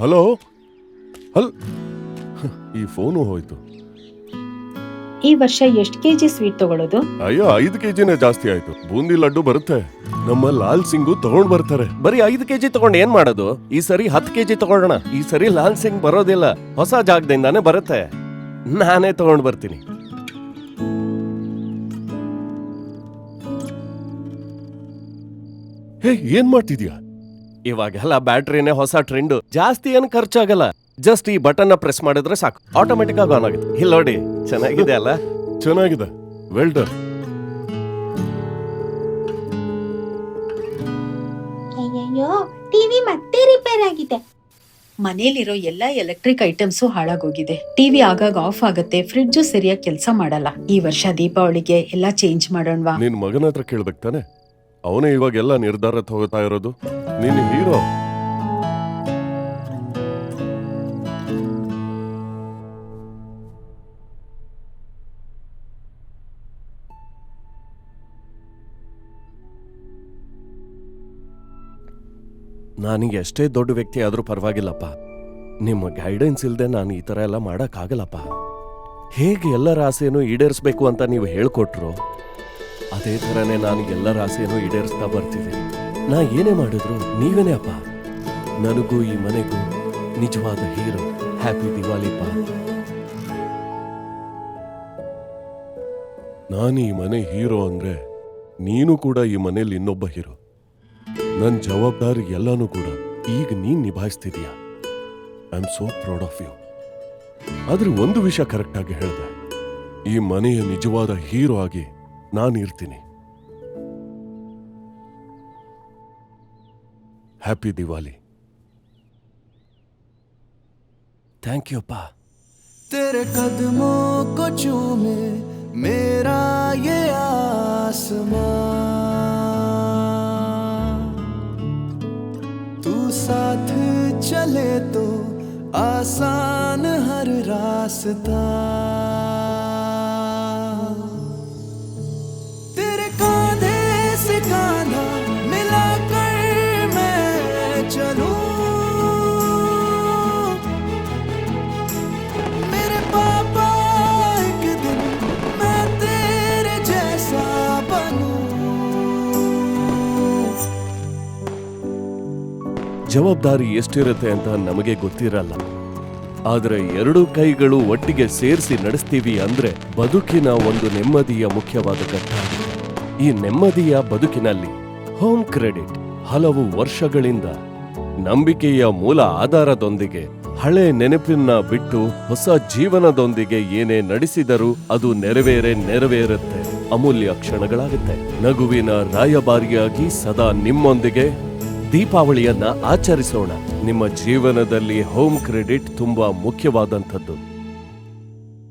Hello? ಹಲ್ ಈ phone ಹೋಯ್ತು. ಈ ವರ್ಷ ಎಷ್ಟು ಕೆಜಿ ಸ್ವೀಟ್ ತಗೊಳ್ಳೋದು ಅಯ್ಯೋ ಐದು ಕೆಜಿನೇ ಜಾಸ್ತಿ ಆಯ್ತು. ಬೂಂದಿ ಲಡ್ಡು ಬರುತ್ತೆ. ನಮ್ಮ ಲಾಲ್ ಸಿಂಗು ತಗೊಂಡ್ ಬರ್ತಾರೆ. ಬರೀ ಐದು ಕೆಜಿ ತಗೊಂಡ್ ಏನ್ ಮಾಡೋದು? ಈ ಸರಿ ಹತ್ತು ಕೆಜಿ ತಗೊಳ್ಳೋಣ. ಈ ಸರಿ ಲಾಲ್ ಸಿಂಗ್ ಬರೋದಿಲ್ಲ. ಹೊಸ ಜಾಗದಿಂದಾನೇ ಬರುತ್ತೆ. ನಾನೇ ತಗೊಂಡ್ ಬರ್ತೀನಿ. ಹೇ ಏನ್ ಮಾಡ್ತಿದ್ಯಾ? ಇವಾಗೆಲ್ಲ ಬ್ಯಾಟ್ರಿನೇ ಹೊಸ ಟ್ರೆಂಡ್ ಜಾಸ್ತಿ ಏನು ಖರ್ಚಾಗಲ್ಲ. ಜಸ್ಟ್ ಈ ಬಟನ್ ಪ್ರೆಸ್ ಮಾಡಿದ್ರೆ ಸಾಕು. ಆಟೋಮೆಟಿಕ್ ಆಗಿ ಆನ್ ಆಗುತ್ತೆ. ಇಲ್ಲಿ ನೋಡಿ ಚೆನ್ನಾಗಿದೆ ಅಲ್ಲ? ಚೆನ್ನಾಗಿದೆ. ವೆಲ್ ಡನ್ ಅಯ್ಯಯ್ಯೋ ಟಿವಿ ಮತ್ತೆ ರಿಪೇರ್ ಆಗಿದೆ. ಮನೇಲಿರೋ ಎಲ್ಲಾ ಎಲೆಕ್ಟ್ರಿಕ್ ಐಟಮ್ಸು ಹಾಳಾಗೋಗಿದೆ. ಟಿವಿ ಆಗಾಗ ಆಫ್ ಆಗತ್ತೆ. ಫ್ರಿಡ್ಜು ಸರಿಯಾಗಿ ಕೆಲಸ ಮಾಡಲ್ಲ. ಈ ವರ್ಷ ದೀಪಾವಳಿಗೆ ಎಲ್ಲ ಚೇಂಜ್ ಮಾಡೋಣವಾ? ನಿನ್ ಮಗನ ಹತ್ರ ಕೇಳ್ಬೇಕು ತಾನೆ. ಅವನೇ ಇವಾಗೆಲ್ಲ ನಿರ್ಧಾರ ತಗೋತಾ ಇರೋದು. ನಿನ್ ಹೀರೋ. ನನಗೆ ಎಷ್ಟೇ ದೊಡ್ಡ ವ್ಯಕ್ತಿ ಆದರೂ ಪರವಾಗಿಲ್ಲಪ್ಪ. ನಿಮ್ಮ ಗೈಡೆನ್ಸ್ ಇಲ್ಲದೆ ನಾನು ಈ ಥರ ಎಲ್ಲ ಮಾಡೋಕ್ಕಾಗಲ್ಲಪ್ಪ. ಹೇಗೆ ಎಲ್ಲರ ಆಸೆಯನ್ನು ಈಡೇರಿಸ್ಬೇಕು ಅಂತ ನೀವು ಹೇಳ್ಕೊಟ್ರು, ಅದೇ ಥರನೇ ನಾನು ಎಲ್ಲರ ಆಸೆಯನ್ನು ಈಡೇರಿಸ್ತಾ ಬರ್ತಿದ್ದೀನಿ. ನಾ ಏನೇ ಮಾಡಿದ್ರು ನೀವೇನೇ ಅಪ್ಪ? ನನಗೂ ಈ ಮನೆಗೂ ನಿಜವಾದ ಹೀರೋ ಹ್ಯಾಪಿ ದಿವಾಲಿಪ್ಪ ನಾನು ಈ ಮನೆ ಹೀರೋ ಅಂದ್ರೆ ನೀನು ಕೂಡ ಈ ಮನೆಯಲ್ಲಿ ಇನ್ನೊಬ್ಬ ಹೀರೋ. ನನ್ನ ಜವಾಬ್ದಾರಿ ಎಲ್ಲಾನು ಕೂಡ ಈಗ ನೀನ್ ನಿಭಾಯಿಸ್ತಿದೀಯ? I am so proud of you ಆದ್ರೆ ಒಂದು ವಿಷಯ ಕರೆಕ್ಟ್ ಆಗಿ ಹೇಳ್ದೆ. ಈ ಮನೆಯ ನಿಜವಾದ ಹೀರೋ ಆಗಿ ನಾನು हैप्पी दिवाली। थैंक यू पा तेरे कदमों को चूमे मेरा ये आसमां तू साथ चले तो आसान हर रास्ता। तेरे का ಜವಾಬ್ದಾರಿ ಎಷ್ಟಿರುತ್ತೆ ಅಂತ ನಮಗೆ ಗೊತ್ತಿರಲ್ಲ. ಆದರೆ ಎರಡು ಕೈಗಳು ಒಟ್ಟಿಗೆ ಸೇರಿಸಿ ನಡೆಸ್ತೀವಿ ಅಂದ್ರೆ ಬದುಕಿನ ಒಂದು ನೆಮ್ಮದಿಯ ಮುಖ್ಯವಾದ ಘಟ್ಟ. ಈ ನೆಮ್ಮದಿಯ ಬದುಕಿನಲ್ಲಿ ಹೋಮ್ ಕ್ರೆಡಿಟ್ ಹಲವು ವರ್ಷಗಳಿಂದ ನಂಬಿಕೆಯ ಮೂಲ ಆಧಾರದೊಂದಿಗೆ ಹಳೆ ನೆನಪಿನ ಬಿಟ್ಟು ಹೊಸ ಜೀವನದೊಂದಿಗೆ ಏನೇ ನಡೆಸಿದರೂ ಅದು ನೆರವೇರೆ ನೆರವೇರುತ್ತೆ. ಅಮೂಲ್ಯ ಕ್ಷಣಗಳಾಗುತ್ತೆ. ನಗುವಿನ ರಾಯಭಾರಿಯಾಗಿ ಸದಾ ನಿಮ್ಮೊಂದಿಗೆ ದೀಪಾವಳಿಯನ್ನ ಆಚರಿಸೋಣ. ನಿಮ್ಮ ಜೀವನದಲ್ಲಿ ಹೋಮ್ ಕ್ರೆಡಿಟ್ ತುಂಬಾ ಮುಖ್ಯವಾದಂಥದ್ದು.